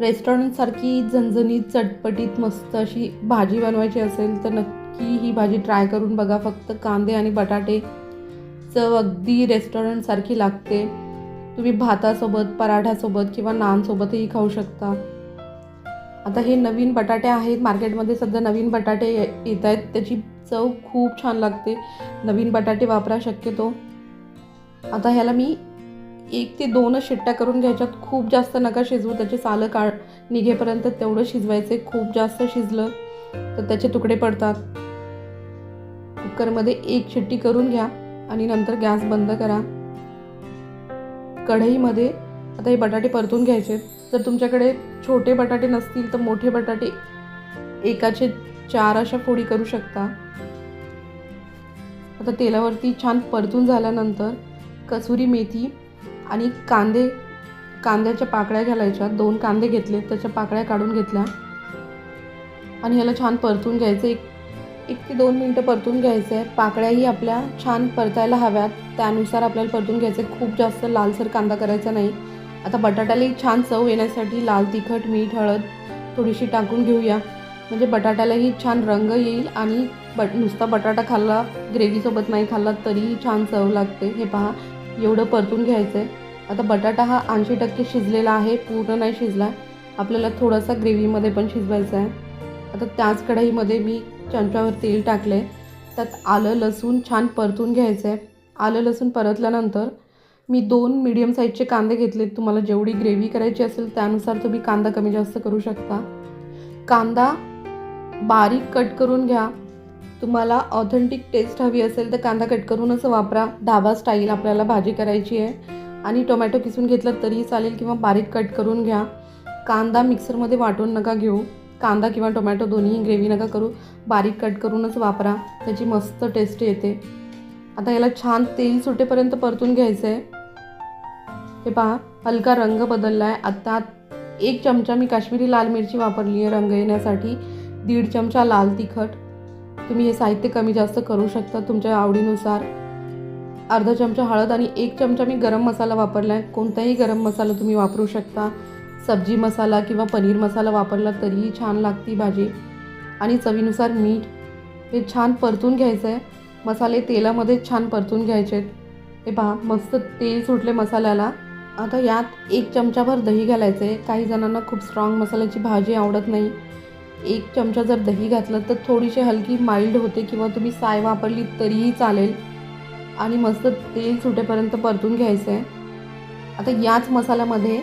रेस्टॉरंटसारखी झणझणीत चटपटीत मस्त अशी भाजी बनवायची असेल तर नक्की ही भाजी ट्राय करून बघा. फक्त कांदे आणि बटाटे चव अगदी रेस्टॉरंटसारखी लागते. तुम्ही भातासोबत पराठ्यासोबत किंवा नानसोबतही खाऊ शकता. आता हे नवीन बटाटे आहेत. मार्केटमध्ये सध्या नवीन बटाटे ये- येत आहेत त्याची चव खूप छान लागते. नवीन बटाटे वापरा शक्यतो. आता ह्याला मी एक ते दोनच शिट्ट्या करून घ्यायच्यात. खूप जास्त नका शिजवू. त्याचे सालं काढ निघेपर्यंत तेवढं शिजवायचे. खूप जास्त शिजलं तर त्याचे तुकडे पडतात. कुकरमध्ये एक शिट्टी करून घ्या आणि नंतर गॅस बंद करा. कढईमध्ये आता हे बटाटे परतून घ्यायचे. जर तुमच्याकडे छोटे बटाटे नसतील तर मोठे बटाटे एकाचे चार अशा फोडी करू शकता. आता तेलावरती छान परतून झाल्यानंतर कसुरी मेथी आणि कांदे कांद्याच्या पाकळ्या घालायच्या. दोन कांदे घेतले त्याच्या पाकळ्या काढून घेतल्या. आणि ह्याला छान परतून घ्यायचं. एक एक ते दोन मिनटं परतून घ्यायचं आहे पाकळ्याही आपल्या छान परतायला हव्यात. त्यानुसार आपल्याला परतून घ्यायचं आहे खूप जास्त लालसर कांदा करायचा नाही. आता बटाट्यालाही छान चव येण्यासाठी लाल तिखट मीठ हळद थोडीशी टाकून घेऊया. म्हणजे बटाट्यालाही छान रंग येईल आणि बट नुसता बटाटा खाल्ला ग्रेव्हीसोबत नाही खाल्ला तरीही छान चव लागते. हे पहा. एवढं परतून घ्यायचं आहे आता बटाटा हा ऐंशी टक्के शिजलेला आहे पूर्ण नाही शिजला. आपल्याला थोडासा ग्रेव्हीमध्ये पण शिजवायचा आहे आता त्याच कढईमध्ये मी चमच्यावर तेल टाकलं आहे त्यात आलं लसूण छान परतून घ्यायचं आहे आलं लसूण परतल्यानंतर मी दोन मीडियम साईजचे कांदे घेतले तुम्हाला जेवढी ग्रेव्ही करायची असेल त्यानुसार तुम्ही कांदा कमी जास्त करू शकता. कांदा बारीक कट करून घ्या. तुम्हाला ऑथेंटिक टेस्ट हवी असेल तर कांदा कट करूनच वापरा. ढाबा स्टाईल आपल्याला भाजी करायची आहे. आणि टोमॅटो किसून घेतलं तरीही चालेल किंवा बारीक कट करून घ्या. कांदा मिक्सरमध्ये वाटून नका घेऊ. कांदा किंवा टोमॅटो दोन्ही ग्रेव्ही नका करू. बारीक कट करूनच वापरा. त्याची मस्त टेस्ट येते. आता याला छान तेल सुटेपर्यंत परतून घ्यायचं आहे हे पहा हलका रंग बदलला आहे आता एक चमचा मी काश्मीरी लाल मिरची वापरली आहे रंग येण्यासाठी. दीड चमचा लाल तिखट. तुम्ही हे साहित्य कमी जास्त करू शकता तुमच्या आवडीनुसार. अर्धा चमचा हळद आणि एक चमचा मी गरम मसाला वापरला आहे कोणताही गरम मसाला तुम्ही वापरू शकता. सब्जी मसाला किंवा पनीर मसाला वापरला तरीही छान लागती भाजी. आणि चवीनुसार मीठ. हे छान परतून घ्यायचं आहे मसाले तेलामध्ये छान परतून घ्यायचे. आहेत हे पहा मस्त तेल सुटले मसाल्याला. आता यात एक चमचाभर दही घालायचं आहे काही जणांना खूप स्ट्रॉंग मसाल्याची भाजी आवडत नाही. एक चमचा जर दही घातलं तर थोडीशी हलकी माइल्ड होते किंवा तुम्ही साय वापरली तरीही चालेल. आणि मस्त तेल सुटेपर्यंत परतून घ्यायचं आहे आता याच मसाल्यामध्ये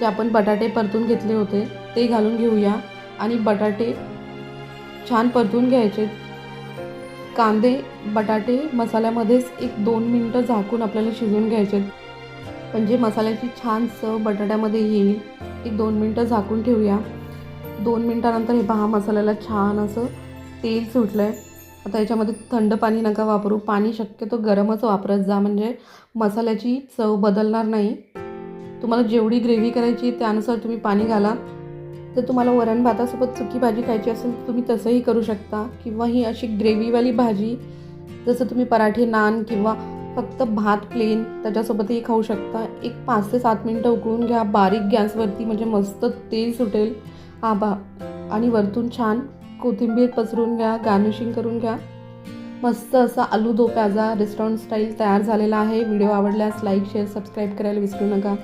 जे आपण बटाटे परतून घेतले होते ते घालून घेऊया. आणि बटाटे छान परतून घ्यायचे. कांदे बटाटे मसाल्यामध्येच एक दोन मिनटं झाकून आपल्याला शिजवून घ्यायचे. म्हणजे मसाल्याची छान चव बटाट्यामध्ये येईल एक दोन मिनटं झाकून ठेवूया. दोन मिनटानंतर हे पहा मसाल्याला छान असं तेल सुटलं आहे आता याच्यामध्ये थंड पाणी नका वापरू. पाणी शक्यतो गरमच वापरत जा. म्हणजे मसाल्याची चव बदलणार नाही. तुम्हाला जेवढी ग्रेव्ही करायची त्यानुसार तुम्ही पाणी घाला. जर तुम्हाला वरण भातासोबत सुकी भाजी खायची असेल तर तुम्ही तसंही करू शकता. किंवा ही अशी ग्रेव्हीवाली भाजी जसं तुम्ही पराठे नान किंवा फक्त भात प्लेन त्याच्यासोबतही खाऊ शकता. एक पाच ते सात मिनटं उकळून घ्या. बारीक गॅसवरती म्हणजे मस्त तेल सुटेल. हा आणि वरतून छान कोथिंबीर पसरून घ्या गार्निशिंग करून घ्या. मस्त असा आलू दो प्याजा रेस्टॉरंट स्टाईल तयार झालेला आहे. व्हिडिओ आवडल्यास लाईक शेअर सबस्क्राईब करायला विसरू नका.